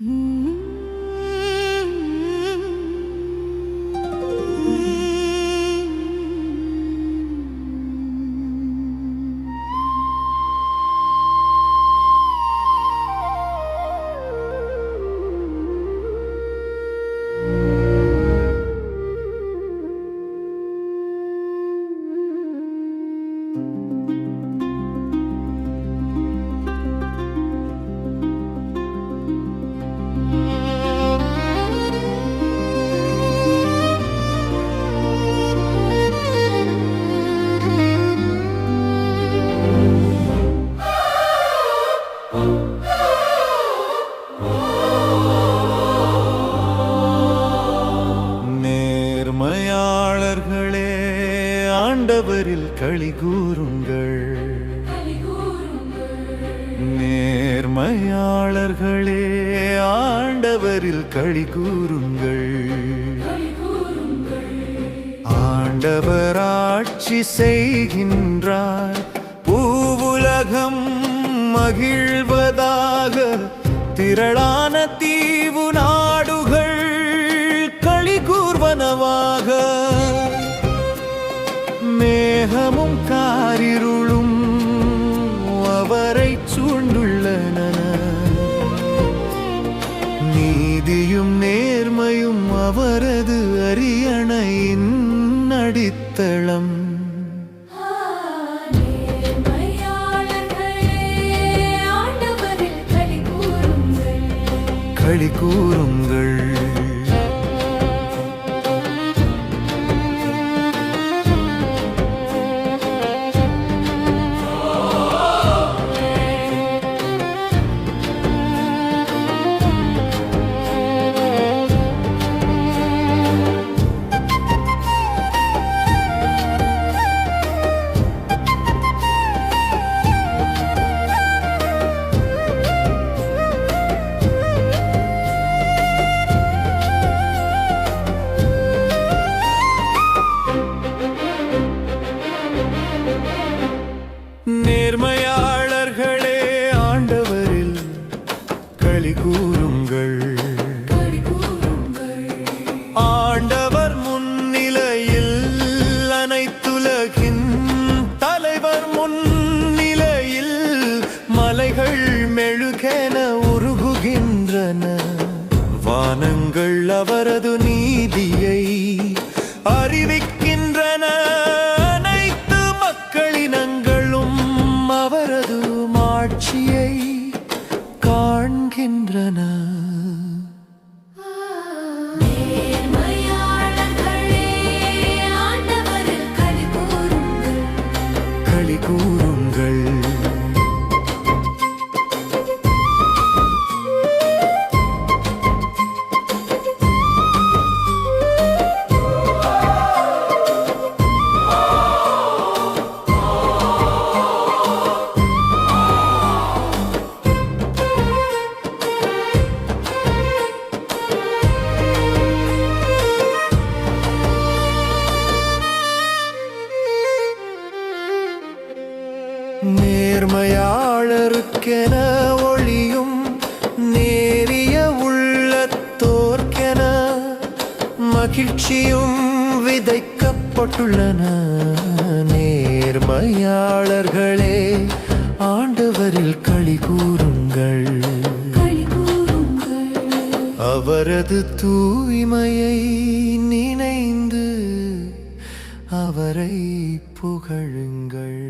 நேர்மையாளர்களே ஆண்டவரில் களி கூறுங்கள். நேர்மையாளர்களே ஆண்டவரில் களி கூறுங்கள். ஆண்டவர் ஆட்சி செய்கின்றார் பூவுலகம் மகிழ்வதாக திரளான தீ மேகமும் காரிருளும். அவரை சூழ்ந்துள்ளன நீதியும் நேர்மையும் அவரது அரியணையின் அடித்தளம். களி கூறுங்கள். அனைத்துலகின் தலைவர் முன்னிலையில் மலைகள் மெழுகென உருகுகின்றன. வானங்கள் அவரது நீதியை அறிவிக்கின்றன. அனைத்து மக்களினங்களும் அவரது மாட்சியை காண்கின்றன. நேர்மையாளருக்கென ஒளியும் நேரிய உள்ளத்தோர்க்கென மகிழ்ச்சியும் விதைக்கப்பட்டுள்ளன. நேர்மையாளர்களே ஆண்டவரில் களி கூறுங்கள். அவரது தூய்மையை நினைந்து அவரை புகழுங்கள்.